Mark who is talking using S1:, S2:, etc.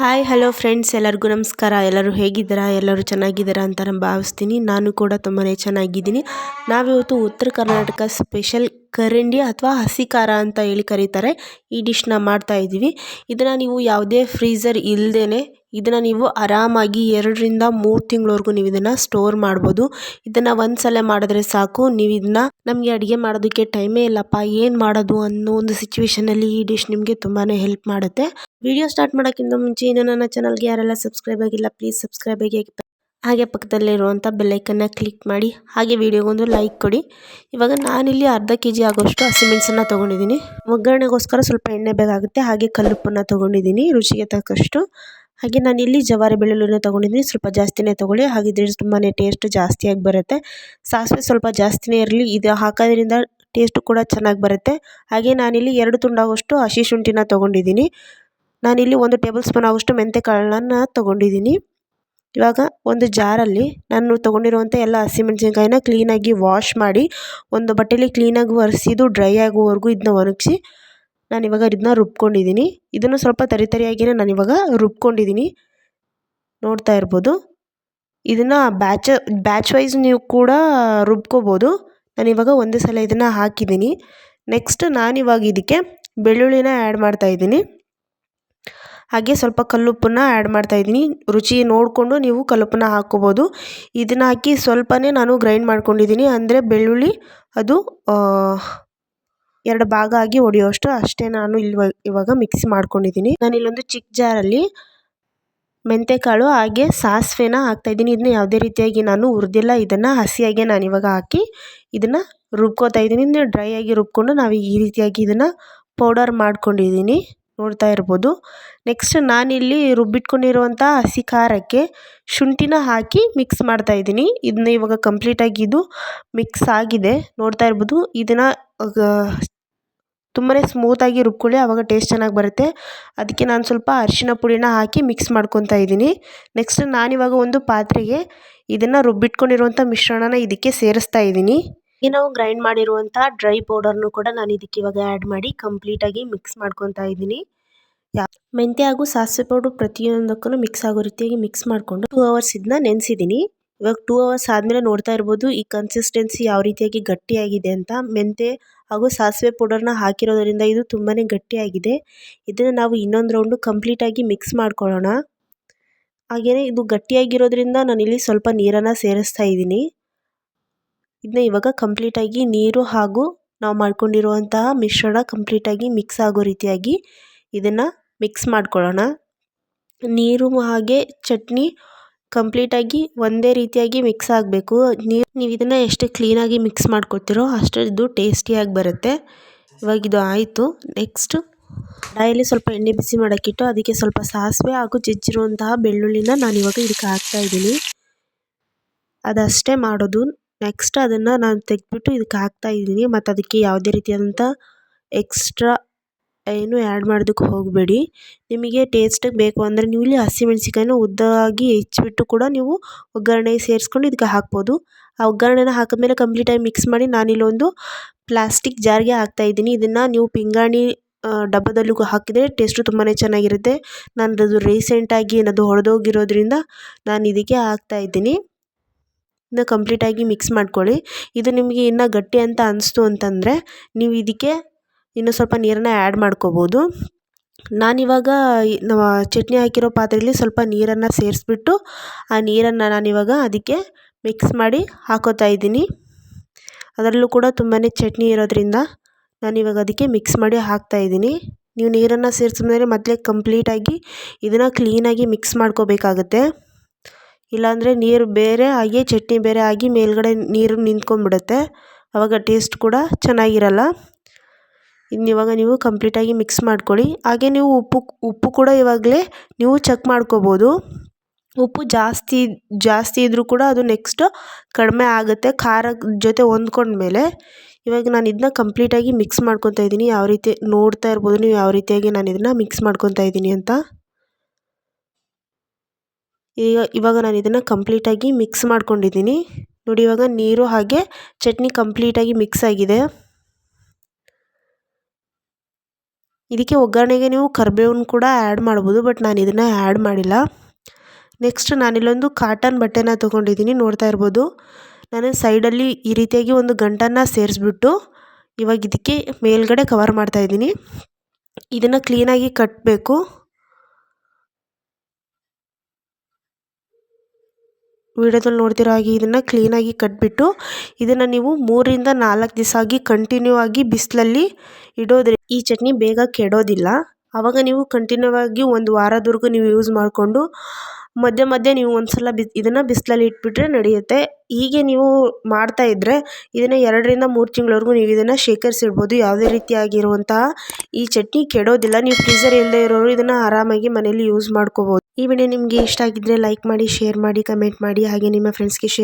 S1: Hi hello friends ಎಲ್ಲರಿಗೂ ನಮಸ್ಕಾರ. ಎಲ್ಲರೂ ಹೇಗಿದ್ದೀರಾ? ಎಲ್ಲರೂ ಚೆನ್ನಾಗಿದ್ದೀರಾ ಅಂತ ನಾನು ಭಾವಿಸ್ತೀನಿ. ನಾನು ಕೂಡ ತುಂಬಾ ಚೆನ್ನಾಗಿದ್ದೀನಿ. ನಾವಿವತ್ತು ಉತ್ತರ ಕರ್ನಾಟಕ ಸ್ಪೆಷಲ್ ಕರಂಡಿ ಅಥವಾ ಹಸಿ ಖಾರ ಅಂತ ಹೇಳಿ ಕರೀತಾರೆ. ಈ ಡಿಶ್ನ ಮಾಡ್ತಾ ಇದ್ದೀವಿ. ಇದನ್ನು ನೀವು ಯಾವುದೇ ಫ್ರೀಝರ್ ಇಲ್ಲದೇ ಇದನ್ನು ನೀವು ಆರಾಮಾಗಿ ಎರಡರಿಂದ ಮೂರು ತಿಂಗಳವರೆಗೂ ನೀವು ಇದನ್ನು ಸ್ಟೋರ್ ಮಾಡ್ಬೋದು. ಇದನ್ನು ಒಂದು ಸಲ ಮಾಡಿದ್ರೆ ಸಾಕು. ನೀವು ಇದನ್ನ ನಮಗೆ ಅಡುಗೆ ಮಾಡೋದಕ್ಕೆ ಟೈಮೇ ಇಲ್ಲಪ್ಪ. ಏನು ಮಾಡೋದು ಅನ್ನೋ ಒಂದು ಸಿಚುವೇಶನಲ್ಲಿ ಈ ಡಿಶ್ ನಿಮಗೆ ತುಂಬಾ ಹೆಲ್ಪ್ ಮಾಡುತ್ತೆ. ವಿಡಿಯೋ ಸ್ಟಾರ್ಟ್ ಮಾಡೋಕ್ಕಿಂತ ಮುಂಚೆ ಇನ್ನೂ ನನ್ನ ಚಾನಲ್ಗೆ ಯಾರೆಲ್ಲ ಸಬ್ಸ್ಕ್ರೈಬ್ ಆಗಿಲ್ಲ ಪ್ಲೀಸ್ ಸಬ್ಸ್ಕ್ರೈಬ್ ಆಗಿ ಹಾಗೆ ಪಕ್ಕದಲ್ಲಿರುವಂಥ ಬೆಲ್ಲೈಕನ್ನ ಕ್ಲಿಕ್ ಮಾಡಿ, ಹಾಗೆ ವಿಡಿಯೋಗೊಂದು ಲೈಕ್ ಕೊಡಿ. ಇವಾಗ ನಾನಿಲ್ಲಿ ಅರ್ಧ ಕೆ ಜಿ ಆಗೋಷ್ಟು ಹಸಿಮೆಣಸನ್ನು ತೊಗೊಂಡಿದ್ದೀನಿ. ಒಗ್ಗರಣೆಗೋಸ್ಕರ ಸ್ವಲ್ಪ ಎಣ್ಣೆ ಬೇಕಾಗುತ್ತೆ ಹಾಗೆ ಕಲ್ಲುಪ್ಪನ್ನು ತೊಗೊಂಡಿದ್ದೀನಿ, ರುಚಿಗೆ ತಕ್ಕಷ್ಟು. ಹಾಗೆ ನಾನಿಲ್ಲಿ ಜವಾರಿ ಬೆಳ್ಳುಳ್ಳಿನ ತೊಗೊಂಡಿದ್ದೀನಿ, ಸ್ವಲ್ಪ ಜಾಸ್ತಿನೇ ತೊಗೊಳ್ಳಿ. ಹಾಗಿದ್ರೆ ತುಂಬಾ ಟೇಸ್ಟ್ ಜಾಸ್ತಿಯಾಗಿ ಬರುತ್ತೆ. ಸಾಸಿವೆ ಸ್ವಲ್ಪ ಜಾಸ್ತಿನೇ ಇರಲಿ, ಇದು ಹಾಕೋದ್ರಿಂದ ಟೇಸ್ಟು ಕೂಡ ಚೆನ್ನಾಗಿ ಬರುತ್ತೆ. ಹಾಗೆ ನಾನಿಲ್ಲಿ ಎರಡು ತುಂಡಾಗೋಷ್ಟು ಹಸಿ ಶುಂಠಿನ ತೊಗೊಂಡಿದ್ದೀನಿ. ನಾನಿಲ್ಲಿ ಒಂದು ಟೇಬಲ್ ಸ್ಪೂನ್ ಆಗೋಷ್ಟು ಮೆಂತ್ಯ ಕಾಳನ್ನು ತೊಗೊಂಡಿದ್ದೀನಿ. ಇವಾಗ ಒಂದು ಜಾರಲ್ಲಿ ನಾನು ತೊಗೊಂಡಿರುವಂಥ ಎಲ್ಲ ಹಸಿಮೆಣ್ಸಿನ್ಕಾಯಿನ ಕ್ಲೀನಾಗಿ ವಾಶ್ ಮಾಡಿ ಒಂದು ಬಟ್ಟೆಲಿ ಕ್ಲೀನಾಗಿ ಒರೆಸಿದ್ದು ಡ್ರೈ ಆಗುವವರೆಗೂ ಇದನ್ನ ಒಣಗಿಸಿ ನಾನಿವಾಗ ಇದನ್ನ ರುಬ್ಕೊಂಡಿದ್ದೀನಿ. ಇದನ್ನು ಸ್ವಲ್ಪ ತರಿ ತರಿಯಾಗಿಯೇ ನಾನಿವಾಗ ರುಬ್ಕೊಂಡಿದ್ದೀನಿ. ನೋಡ್ತಾ ಇರ್ಬೋದು. ಇದನ್ನು ಬ್ಯಾಚ, ಬ್ಯಾಚ್ ವೈಸ್ ನೀವು ಕೂಡ ರುಬ್ಕೋಬೋದು. ನಾನಿವಾಗ ಒಂದೇ ಸಲ ಇದನ್ನು ಹಾಕಿದ್ದೀನಿ. ನೆಕ್ಸ್ಟ್ ನಾನಿವಾಗ ಇದಕ್ಕೆ ಬೆಳ್ಳುಳ್ಳಿನ ಆ್ಯಡ್ ಮಾಡ್ತಾಯಿದ್ದೀನಿ ಹಾಗೆ ಸ್ವಲ್ಪ ಕಲ್ಲುಪ್ಪನ್ನ ಆ್ಯಡ್ ಮಾಡ್ತಾಯಿದ್ದೀನಿ ರುಚಿ ನೋಡಿಕೊಂಡು ನೀವು ಕಲ್ಲುಪ್ಪನ್ನ ಹಾಕ್ಕೋಬೋದು. ಇದನ್ನು ಹಾಕಿ ಸ್ವಲ್ಪನೇ ನಾನು ಗ್ರೈಂಡ್ ಮಾಡ್ಕೊಂಡಿದ್ದೀನಿ. ಅಂದರೆ ಬೆಳ್ಳುಳ್ಳಿ ಅದು ಎರಡು ಭಾಗ ಆಗಿ ಹೊಡೆಯೋಷ್ಟು ಅಷ್ಟೇ ನಾನು ಇಲ್ವ, ಇವಾಗ ಮಿಕ್ಸ್ ಮಾಡ್ಕೊಂಡಿದ್ದೀನಿ. ನಾನು ಇಲ್ಲೊಂದು ಚಿಕ್ಕ ಜಾರಲ್ಲಿ ಮೆಂತ್ಯಕಾಳು ಹಾಗೆ ಸಾಸಿವೆನ ಹಾಕ್ತಾಯಿದ್ದೀನಿ ಇದನ್ನ ಯಾವುದೇ ರೀತಿಯಾಗಿ ನಾನು ಹುರಿದಿಲ್ಲ. ಇದನ್ನು ಹಸಿಯಾಗೆ ನಾನು ಇವಾಗ ಹಾಕಿ ಇದನ್ನು ರುಬ್ಕೋತಾ ಇದ್ದೀನಿ. ಡ್ರೈ ಆಗಿ ರುಬ್ಕೊಂಡು ನಾವು ಈ ರೀತಿಯಾಗಿ ಇದನ್ನು ಪೌಡರ್ ಮಾಡ್ಕೊಂಡಿದ್ದೀನಿ. ನೋಡ್ತಾ ಇರ್ಬೋದು. ನೆಕ್ಸ್ಟ್ ನಾನಿಲ್ಲಿ ರುಬ್ಬಿಟ್ಕೊಂಡಿರುವಂಥ ಹಸಿ ಖಾರಕ್ಕೆ ಶುಂಠಿನ ಹಾಕಿ ಮಿಕ್ಸ್ ಮಾಡ್ತಾ ಇದ್ದೀನಿ. ಇದನ್ನ ಇವಾಗ ಕಂಪ್ಲೀಟಾಗಿ ಇದು ಮಿಕ್ಸ್ ಆಗಿದೆ. ನೋಡ್ತಾ ಇರ್ಬೋದು, ಇದನ್ನು ತುಂಬಾ ಸ್ಮೂತಾಗಿ ರುಬ್ಕೊಳ್ಳಿ ಆವಾಗ ಟೇಸ್ಟ್ ಚೆನ್ನಾಗಿ ಬರುತ್ತೆ. ಅದಕ್ಕೆ ನಾನು ಸ್ವಲ್ಪ ಅರಿಶಿನ ಪುಡಿನ ಹಾಕಿ ಮಿಕ್ಸ್ ಮಾಡ್ಕೊತಾ ಇದ್ದೀನಿ. ನೆಕ್ಸ್ಟ್ ನಾನಿವಾಗ ಒಂದು ಪಾತ್ರೆಗೆ ಇದನ್ನು ರುಬ್ಬಿಟ್ಕೊಂಡಿರುವಂಥ ಮಿಶ್ರಣನ ಇದಕ್ಕೆ ಸೇರಿಸ್ತಾ ಇದ್ದೀನಿ. ಈಗ ನಾವು ಗ್ರೈಂಡ್ ಮಾಡಿರುವಂತಹ ಡ್ರೈ ಪೌಡರ್ನು ಕೂಡ ನಾನು ಇದಕ್ಕೆ ಇವಾಗ ಆ್ಯಡ್ ಮಾಡಿ ಕಂಪ್ಲೀಟಾಗಿ ಮಿಕ್ಸ್ ಮಾಡ್ಕೊತಾ ಇದ್ದೀನಿ. ಮೆಂತ್ಯ ಹಾಗೂ ಸಾಸಿವೆ ಪೌಡರ್ ಪ್ರತಿಯೊಂದಕ್ಕೂ ಮಿಕ್ಸ್ ಆಗೋ ರೀತಿಯಾಗಿ ಮಿಕ್ಸ್ ಮಾಡಿಕೊಂಡು ಟೂ ಅವರ್ಸ್ ಇದನ್ನ ನೆನೆಸಿದ್ದೀನಿ. ಇವಾಗ ಟೂ ಅವರ್ಸ್ ಆದಮೇಲೆ ನೋಡ್ತಾ ಇರ್ಬೋದು ಈ ಕನ್ಸಿಸ್ಟೆನ್ಸಿ ಯಾವ ರೀತಿಯಾಗಿ ಗಟ್ಟಿಯಾಗಿದೆ ಅಂತ. ಮೆಂತೆ ಹಾಗೂ ಸಾಸಿವೆ ಪೌಡರ್ನ ಹಾಕಿರೋದರಿಂದ ಇದು ತುಂಬಾ ಗಟ್ಟಿಯಾಗಿದೆ. ಇದನ್ನು ನಾವು ಇನ್ನೊಂದು ರೌಂಡು ಕಂಪ್ಲೀಟಾಗಿ ಮಿಕ್ಸ್ ಮಾಡ್ಕೊಳ್ಳೋಣ. ಹಾಗೆಯೇ ಇದು ಗಟ್ಟಿಯಾಗಿರೋದ್ರಿಂದ ನಾನಿಲ್ಲಿ ಸ್ವಲ್ಪ ನೀರನ್ನು ಸೇರಿಸ್ತಾ ಇದ್ದೀನಿ. ಇದನ್ನ ಇವಾಗ ಕಂಪ್ಲೀಟಾಗಿ ನೀರು ಹಾಗೂ ನಾವು ಮಾಡ್ಕೊಂಡಿರುವಂತಹ ಮಿಶ್ರಣ ಕಂಪ್ಲೀಟಾಗಿ ಮಿಕ್ಸ್ ಆಗೋ ರೀತಿಯಾಗಿ ಇದನ್ನು ಮಿಕ್ಸ್ ಮಾಡ್ಕೊಳ್ಳೋಣ. ನೀರು ಹಾಗೆ ಚಟ್ನಿ ಕಂಪ್ಲೀಟಾಗಿ ಒಂದೇ ರೀತಿಯಾಗಿ ಮಿಕ್ಸ್ ಆಗಬೇಕು. ನೀರು ನೀವು ಇದನ್ನು ಎಷ್ಟು ಕ್ಲೀನಾಗಿ ಮಿಕ್ಸ್ ಮಾಡ್ಕೊತೀರೋ ಅಷ್ಟು ಇದು ಟೇಸ್ಟಿಯಾಗಿ ಬರುತ್ತೆ. ಇವಾಗ ಇದು ಆಯಿತು. ನೆಕ್ಸ್ಟು ಕಡಾಯಲ್ಲಿ ಸ್ವಲ್ಪ ಎಣ್ಣೆ ಬಿಸಿ ಮಾಡೋಕ್ಕಿಟ್ಟು ಅದಕ್ಕೆ ಸ್ವಲ್ಪ ಸಾಸಿವೆ ಹಾಗೂ ಜಜ್ಜಿರುವಂತಹ ಬೆಳ್ಳುಳ್ಳಿನ ನಾನು ಇವಾಗ ಇದಕ್ಕೆ ಹಾಕ್ತಾಯಿದ್ದೀನಿ ಅದಷ್ಟೇ ಮಾಡೋದು. ನೆಕ್ಸ್ಟ್ ಅದನ್ನು ನಾನು ತೆಗೆದ್ಬಿಟ್ಟು ಇದಕ್ಕೆ ಹಾಕ್ತಾಯಿದ್ದೀನಿ ಮತ್ತು ಅದಕ್ಕೆ ಯಾವುದೇ ರೀತಿಯಾದಂಥ ಎಕ್ಸ್ಟ್ರಾ ಏನು ಆ್ಯಡ್ ಮಾಡೋದಕ್ಕೆ ಹೋಗಬೇಡಿ. ನಿಮಗೆ ಟೇಸ್ಟಿಗೆ ಬೇಕು ಅಂದರೆ ನೀವು ಇಲ್ಲಿ ಹಸಿಮೆಣ್ಸಿಕಾಯಿನ ಉದ್ದಾಗಿ ಹೆಚ್ಚಿಬಿಟ್ಟು ಕೂಡ ನೀವು ಒಗ್ಗರಣೆಗೆ ಸೇರಿಸ್ಕೊಂಡು ಇದಕ್ಕೆ ಹಾಕ್ಬೋದು. ಆ ಒಗ್ಗರಣೆನ ಹಾಕಿದ್ಮೇಲೆ ಕಂಪ್ಲೀಟಾಗಿ ಮಿಕ್ಸ್ ಮಾಡಿ ನಾನಿಲ್ಲೊಂದು ಪ್ಲಾಸ್ಟಿಕ್ ಜಾರ್ಗೆ ಹಾಕ್ತಾಯಿದ್ದೀನಿ ಇದನ್ನು ನೀವು ಪಿಂಗಾಣಿ ಡಬ್ಬದಲ್ಲೂ ಹಾಕಿದರೆ ಟೇಸ್ಟು ತುಂಬಾ ಚೆನ್ನಾಗಿರುತ್ತೆ. ನಾನು ಅದು ರೀಸೆಂಟಾಗಿ ಏನದು ಹೊಡೆದೋಗಿರೋದ್ರಿಂದ ನಾನು ಇದಕ್ಕೆ ಹಾಕ್ತಾಯಿದ್ದೀನಿ ಇನ್ನು ಕಂಪ್ಲೀಟಾಗಿ ಮಿಕ್ಸ್ ಮಾಡ್ಕೊಳ್ಳಿ. ಇದು ನಿಮಗೆ ಇನ್ನು ಗಟ್ಟಿ ಅಂತ ಅನಿಸ್ತು ಅಂತಂದರೆ ನೀವು ಇದಕ್ಕೆ ಇನ್ನೂ ಸ್ವಲ್ಪ ನೀರನ್ನ ಆ್ಯಡ್ ಮಾಡ್ಕೋಬೋದು. ನಾನಿವಾಗ ಚಟ್ನಿ ಹಾಕಿರೋ ಪಾತ್ರೆಯಲ್ಲಿ ಸ್ವಲ್ಪ ನೀರನ್ನು ಸೇರಿಸ್ಬಿಟ್ಟು ಆ ನೀರನ್ನು ನಾನಿವಾಗ ಅದಕ್ಕೆ ಮಿಕ್ಸ್ ಮಾಡಿ ಹಾಕೋತಾ ಇದ್ದೀನಿ. ಅದರಲ್ಲೂ ಕೂಡ ತುಂಬಾ ಚಟ್ನಿ ಇರೋದ್ರಿಂದ ನಾನಿವಾಗ ಅದಕ್ಕೆ ಮಿಕ್ಸ್ ಮಾಡಿ ಹಾಕ್ತಾಯಿದ್ದೀನಿ ನೀವು ನೀರನ್ನು ಸೇರಿಸಿದ್ರೆ ಮೊದಲೇ ಕಂಪ್ಲೀಟಾಗಿ ಇದನ್ನು ಕ್ಲೀನಾಗಿ ಮಿಕ್ಸ್ ಮಾಡ್ಕೋಬೇಕಾಗತ್ತೆ. ಇಲ್ಲಾಂದರೆ ನೀರು ಬೇರೆ ಆಗಿ, ಚಟ್ನಿ ಬೇರೆ ಆಗಿ ಮೇಲ್ಗಡೆ ನೀರು ನಿಂತ್ಕೊಂಡ್ಬಿಡುತ್ತೆ. ಆವಾಗ ಟೇಸ್ಟ್ ಕೂಡ ಚೆನ್ನಾಗಿರಲ್ಲ. ಇನ್ನು ಇವಾಗ ನೀವು ಕಂಪ್ಲೀಟಾಗಿ ಮಿಕ್ಸ್ ಮಾಡ್ಕೊಳ್ಳಿ. ಹಾಗೆ ನೀವು ಉಪ್ಪು ಉಪ್ಪು ಕೂಡ ಇವಾಗಲೇ ನೀವು ಚೆಕ್ ಮಾಡ್ಕೋಬೋದು. ಉಪ್ಪು ಜಾಸ್ತಿ ಜಾಸ್ತಿ ಇದ್ದರೂ ಕೂಡ ಅದು ನೆಕ್ಸ್ಟ್ ಕಡಿಮೆ ಆಗುತ್ತೆ. ಖಾರದ ಜೊತೆ ಹೊಂದ್ಕೊಂಡ್ಮೇಲೆ ಇವಾಗ ನಾನು ಇದನ್ನ ಕಂಪ್ಲೀಟಾಗಿ ಮಿಕ್ಸ್ ಮಾಡ್ಕೊತಾ ಇದ್ದೀನಿ. ಯಾವ ರೀತಿ ನೋಡ್ತಾ ಇರ್ಬೋದು ನೀವು ಯಾವ ರೀತಿಯಾಗಿ ನಾನು ಇದನ್ನು ಮಿಕ್ಸ್ ಮಾಡ್ಕೊತಾ ಇದ್ದೀನಿ ಅಂತ. ಈಗ ಇವಾಗ ನಾನು ಇದನ್ನು ಕಂಪ್ಲೀಟಾಗಿ ಮಿಕ್ಸ್ ಮಾಡ್ಕೊಂಡಿದ್ದೀನಿ. ನೋಡಿ ಇವಾಗ ನೀರು ಹಾಗೆ ಚಟ್ನಿ ಕಂಪ್ಲೀಟಾಗಿ ಮಿಕ್ಸ್ ಆಗಿದೆ. ಇದಕ್ಕೆ ಒಗ್ಗರಣೆಗೆ ನೀವು ಕರ್ಬೇವನ್ನು ಕೂಡ ಆ್ಯಡ್ ಮಾಡ್ಬೋದು ಬಟ್ ನಾನು ಇದನ್ನು ಆ್ಯಡ್ ಮಾಡಿಲ್ಲ. ನೆಕ್ಸ್ಟ್ ನಾನಿಲ್ಲೊಂದು ಕಾಟನ್ ಬಟ್ಟೆನ ತೊಗೊಂಡಿದ್ದೀನಿ, ನೋಡ್ತಾ ಇರ್ಬೋದು. ನಾನು ಸೈಡಲ್ಲಿ ಈ ರೀತಿಯಾಗಿ ಒಂದು ಗಂಟನ್ನು ಸೇರಿಸ್ಬಿಟ್ಟು ಇವಾಗ ಇದಕ್ಕೆ ಮೇಲ್ಗಡೆ ಕವರ್ ಮಾಡ್ತಾಯಿದ್ದೀನಿ ಇದನ್ನು ಕ್ಲೀನಾಗಿ ಕಟ್ಟಬೇಕು ವಿಡಿಯೋದಲ್ಲಿ ನೋಡ್ತಿರೋ ಹಾಗೆ ಇದನ್ನು ಕ್ಲೀನಾಗಿ ಕಟ್ಬಿಟ್ಟು ಇದನ್ನು ನೀವು ಮೂರಿಂದ ನಾಲ್ಕು ದಿವಸ ಆಗಿ ಕಂಟಿನ್ಯೂ ಆಗಿ ಬಿಸಿಲಲ್ಲಿ ಇಡೋದ್ರಿ. ಈ ಚಟ್ನಿ ಬೇಗ ಕೆಡೋದಿಲ್ಲ. ಆವಾಗ ನೀವು ಕಂಟಿನ್ಯೂ ಆಗಿ ಒಂದು ವಾರದವರೆಗೂ ನೀವು ಯೂಸ್ ಮಾಡಿಕೊಂಡು ಮಧ್ಯೆ ಮಧ್ಯೆ ನೀವು ಒಂದ್ಸಲ ಬಿ ಇದನ್ನು ಬಿಸಿಲಲ್ಲಿ ಇಟ್ಬಿಟ್ರೆ ನಡೆಯುತ್ತೆ. ಹೀಗೆ ನೀವು ಮಾಡ್ತಾ ಇದ್ದರೆ ಇದನ್ನು ಎರಡರಿಂದ ಮೂರು ತಿಂಗಳವರೆಗೂ ನೀವು ಇದನ್ನು ಶೇಖರಿಸಿಡ್ಬೋದು. ಯಾವುದೇ ರೀತಿಯಾಗಿರುವಂತಹ ಈ ಚಟ್ನಿ ಕೆಡೋದಿಲ್ಲ. ನೀವು ಫ್ರೀಸರ್ ಇಲ್ಲದೇ ಇರೋರು ಇದನ್ನು ಆರಾಮಾಗಿ ಮನೆಯಲ್ಲಿ ಯೂಸ್ ಮಾಡ್ಕೋಬೋದು. ಈ ವಿಡಿಯೋ ನಿಮಗೆ ಇಷ್ಟ ಆಗಿದ್ದರೆ ಲೈಕ್ ಮಾಡಿ ಶೇರ್ ಮಾಡಿ ಕಮೆಂಟ್ ಮಾಡಿ, ಹಾಗೆ ನಿಮ್ಮ ಫ್ರೆಂಡ್ಸ್ಗೆ ಶೇರ್